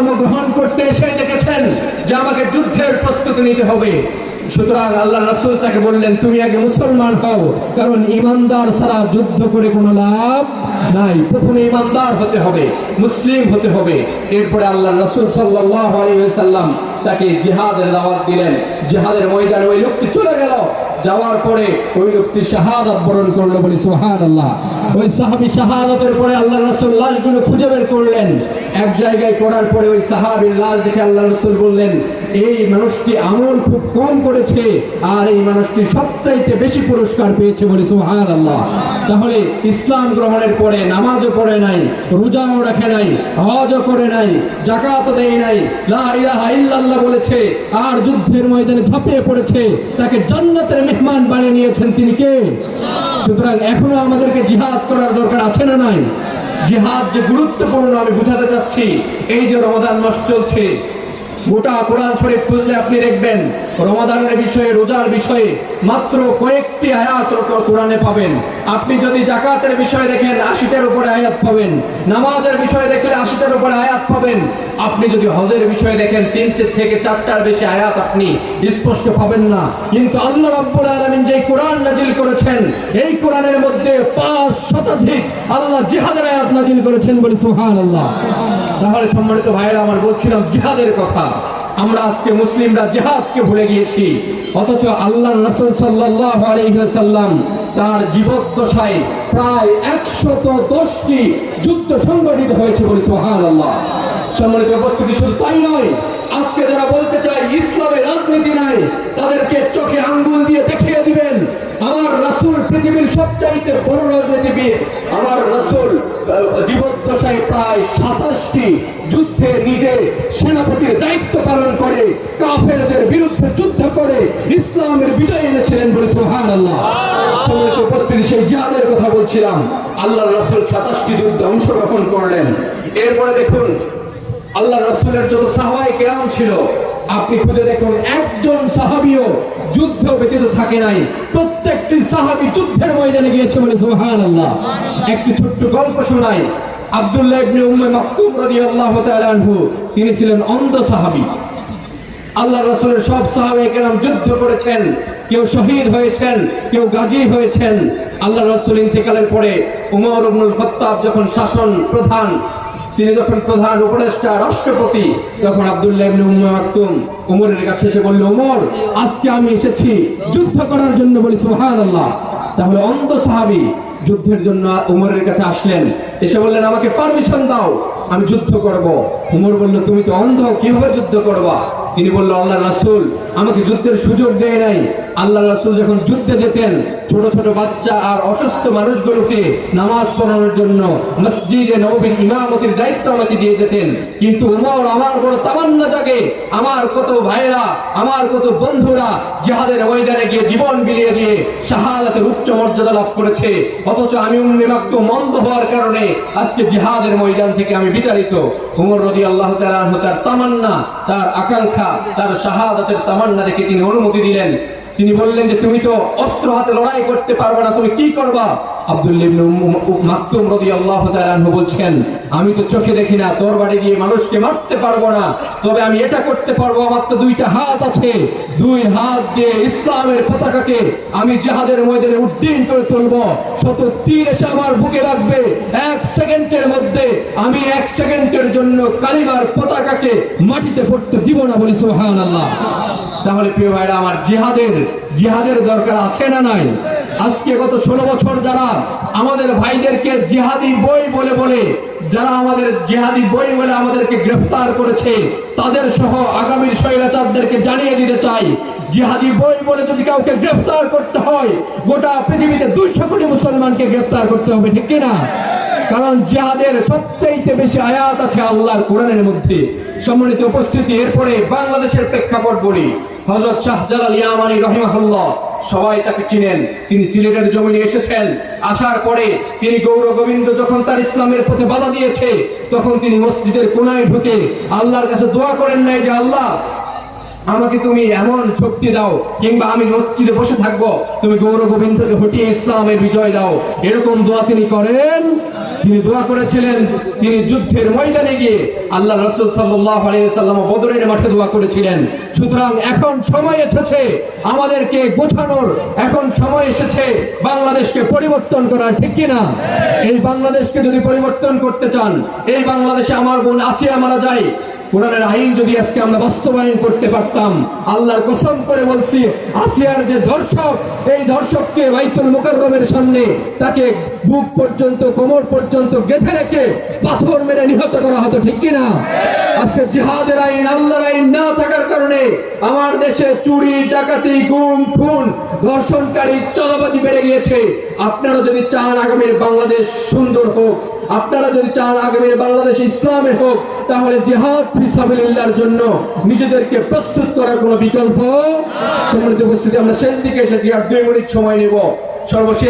ধর্ম গ্রহণ করতে এসে দেখেছেন যে আমাকে যুদ্ধের প্রস্তুতি নিতে হবে। সুতরাং আল্লাহ রাসুল তাকে বললেন, তুমি আগে মুসলমান হও, কারণ ইমানদার ছাড়া যুদ্ধ করে কোনো লাভ নাই। প্রথমে ইমানদার হতে হবে, মুসলিম হতে হবে। এরপরে আল্লাহ রাসুল সাল্লাহ আলী ওয়াসাল্লাম তাকে জিহাদের দাওয়াত দিলেন। জিহাদের ময়দানে ওই লোকটি চলে গেল। যাওয়ার পরে ওই লোকটি শাহাদাত বরণ করল বলি আল্লাহ ওই সাহাবি শাহাদাতের পরে আল্লাহ রসুল লাশগুলো খুঁজে বের করলেন। এক জায়গায় করার পরে ওই সাহাবির লাশ দেখে আল্লাহ রসুল বললেন এই মানুষটি আমল খুব কম করেছে, আর এই মানুষটি সবচাইতে বেশি পুরস্কার পেয়েছে বলি সুবহানাল্লাহ। তাহলে ইসলাম গ্রহণের পরে নামাজও পড়ে নাই, রোজাও রাখে নাই, হজও করে নাই জাকাতও দেয় নাই, লা ইল্লাল্লাহ বলেছে, আর যুদ্ধের ময়দানে ঝাঁপিয়ে পড়েছে, তাকে জান্নাতের মেহমান বানিয়ে নিয়েছেন তিনি কে? সুতরাং এখনও আমাদেরকে জিহাদ করার দরকার আছে না নাই? জিহাদ যে গুরুত্বপূর্ণ আমি বুঝাতে চাচ্ছি, এই যে রমাদান মাস চলছে গোটা কোরআন শরীফ খুঁজলে আপনি দেখবেন রমাদানের বিষয়ে, রোজার বিষয়ে মাত্র কয়েকটি আয়াত কোরআনে পাবেন। আপনি যদি জাকাতের বিষয়ে দেখেন, আশিটার উপরে আয়াত পাবেন। নামাজের বিষয়ে দেখলে আশিটার উপরে আয়াত পাবেন। আপনি যদি হজের বিষয়ে দেখেন তিন থেকে চারটার বেশি আয়াত আপনি স্পষ্ট পাবেন না। কিন্তু আল্লাহ রাব্বুল আলামিন যে কোরআন নাজিল করেছেন, এই কোরআনের মধ্যে পাঁচ শতাধিক আল্লাহ জিহাদের আয়াত নাজিল করেছেন বলে সুবহানাল্লাহ। তাহলে সম্মানিত ভাইরা আমার বলছিলাম জিহাদের কথা। আমরা আজকে মুসলিমরা জিহাদকে ভুলে গিয়েছি। অথচ আল্লাহ রাসূল সাল্লাল্লাহু আলাইহি ওয়াসাল্লাম তার জীবদ্দশায় প্রায় একশত দশটি যুদ্ধ সংগঠিত হয়েছে বলে সুবহানাল্লাহ। সম্মানিত উপস্থিতি শুধু তাই নয়, আজকে যারা বলতে চায় ইসলামে রাজনীতি নাই, তাদেরকে চোখে আঙ্গুল সাতাশটি যুদ্ধে নিজে সেনাপতির দায়িত্ব পালন করে, কাফেরদের বিরুদ্ধে যুদ্ধ করে, ইসলামের বিজয় এনেছিলেন বলে সোহান আল্লাহ সম্মানিত উপস্থিতি, সেই জিহাদের কথা বলছিলাম। আল্লাহ রাসূল সাতাশটি যুদ্ধে অংশগ্রহণ করলেন। এরপরে দেখুন, আল্লাহ রাসূলের যত সাহাবায়ে কেরাম ছিল, আপনি খুঁজে দেখুন, একজন সাহাবিও যুদ্ধ ব্যতীত থাকে নাই। প্রত্যেকটি সাহাবী যুদ্ধের ময়দানে গিয়েছে বলে সুবহানাল্লাহ। একটি ছোট্ট গল্প শোনাই। আব্দুল্লাহ ইবনে উম্মে মাকতুম রাদিয়াল্লাহু তাআলা আনহু, তিনি ছিলেন অন্ধ সাহাবী। আল্লাহ রাসূলের সব সাহাবে কেরাম যুদ্ধ করেছেন, কেউ শহীদ হয়েছেন, কেউ গাজী হয়েছেন। আল্লাহ রাসূল ইন্তেকালের পরে উমর ইবনুল খাত্তাব যখন শাসন প্রধান, তিনি যখন প্রধান উপদেষ্টা, রাষ্ট্রপতি, তখন আব্দুল্লাহ ইবনে উম্মে মাকতুম উমরের কাছে এসে বলল, উমর, আজকে আমি এসেছি যুদ্ধ করার জন্য বলি, সুবহানাল্লাহ। তাহলে অন্ধ সাহাবী যুদ্ধের জন্য উমরের কাছে আসলেন। এসে বললেন, আমাকে পারমিশন দাও, আমি যুদ্ধ করব। উমর বলল, তুমি তো অন্ধ, কীভাবে যুদ্ধ করবা? তিনি বলল আল্লাহ রাসূল আমাকে যুদ্ধের সুযোগ দেয় নাই। আল্লাহ রাসূল যখন যুদ্ধে যেতেন ছোট ছোট বাচ্চা আর অসুস্থ মানুষগুলোকে নামাজ পড়ানোর জন্য মসজিদে নববীর ইমামতির দায়িত্ব আমাকে দিয়ে যেতেন। কিন্তু উমর আমার বড় তামান্না জাগে, আমার কত ভাইরা আমার কত বন্ধুরা জিহাদের ময়দানে গিয়ে জীবন বিলিয়ে দিয়ে শাহাদাতের উচ্চ মর্যাদা লাভ করেছে। অথচ আমি উম্মে মাকতুম মন্দ হওয়ার কারণে আজকে জেহাদের ময়দান থেকে আমি বিতাড়িত। উমর রদি আল্লাহ তার তামান্না, তার আকাঙ্ক্ষা, তার শাহাদাতের তামান্না দেখে তিনি অনুমতি দিলেন। তিনি বললেন যে তুমি তো অস্ত্র হাতে লড়াই করতে পারবে না, তুমি কি করবা? আমি তো চোখে দেখি না মানুষকে মারতে পারব না, তবে আমি এটা করতে পারব, আমার তো দুইটা হাত আছে। দুই হাত দিয়ে ইসলামের পতাকাকে আমি জিহাদের ময়দানে উড্ডীন করে তুলবো। শত তীর এসে আমার বুকে রাখবে। এক সেকেন্ডের মধ্যে আমি এক সেকেন্ডের জন্য কালিমার পতাকাকে মাটিতে পড়তে দিব না বলি সুবহানাল্লাহ। তাহলে প্রিয় ভাইরা, আমার জিহাদের জিহাদের দরকার আছে না নাই? আজকে গত ষোলো বছর যারা আমাদের ভাইদেরকে জিহাদি বই বলে বলে, যারা আমাদের জিহাদি বই বলে আমাদেরকে গ্রেফতার করেছে, তাদের সহ আগামীর স্বৈরাচারদেরকে জানিয়ে দিতে চাই, জিহাদি বই বলে যদি কাউকে গ্রেফতার করতে হয়, গোটা পৃথিবীতে দুইশো কোটি মুসলমানকে গ্রেফতার করতে হবে, ঠিক কিনা? কারণ জিহাদের সবচাইতে বেশি আয়াত আছে আল্লাহর কোরআনের মধ্যে। সম্মানিত উপস্থিতি, এরপরে বাংলাদেশের প্রেক্ষাপট বলি। হযরত শাহজালাল ইয়ামানি রহিমাহুল্লাহ, সবাই তাকে চিনেন। তিনি সিলেটের জমিনে এসেছেন। আসার পরে তিনি গৌর গোবিন্দ যখন তার ইসলামের পথে বাধা দিয়েছে, তখন তিনি মসজিদের কোনায় ঢুকে আল্লাহর কাছে দোয়া করেন নাই যে, আল্লাহ, আমাকে তুমি এমন শক্তি দাও, কিংবা আমি মসজিদে বসে থাকব, তুমি গৌর গোবিন্দকে হটিয়ে ইসলামের বিজয় দাও। এরকম দোয়া তিনি করেন। তিনি দোয়া করেছিলেন, তিনি যুদ্ধের ময়দানে গিয়ে আল্লাহ রসুল সাল্লাহ আলাইসাল্লাম বদরের মাঠে দোয়া করেছিলেন। সুতরাং এখন সময় এসেছে আমাদেরকে গোছানোর এখন সময় এসেছে বাংলাদেশকে পরিবর্তন করার, ঠিক কিনা? এই বাংলাদেশকে যদি পরিবর্তন করতে চান, এই বাংলাদেশে আমার বোন আসিয়া মারা যায় কোরআনের আইন যদি আজকে আমরা বাস্তবায়ন করতে পারতাম, আল্লাহর কসম করে বলছি, আসিয়ার যে দর্শক, এই দর্শককে বাইতুল মুকাররমের সামনে তাকে বুক পর্যন্ত, কোমর পর্যন্ত গেঁথে রেখে পাথর মেরে নিহত করা হতো, ঠিক কিনা? আজকে জিহাদের আইন, আল্লাহর আইন না থাকার কারণে আমার দেশে চুরি, ডাকাতি, গুম, খুন, ধর্ষণকারী চাঁদাবাজি বেড়ে গিয়েছে। আপনারা যদি চান আগামীর বাংলাদেশ সুন্দর হোক আপনারা যদি চান আগামী বাংলাদেশ ইসলামে হোক, তাহলে জিহাদ ফিসাবিল্লাহর জন্য নিজেদেরকে প্রস্তুত করার কোনো বিকল্প? সম্মানিত উপস্থিতি, আমরা শেষ দিকে এসেছি আর দুই মিনিট সময় নেব। সর্বশেষ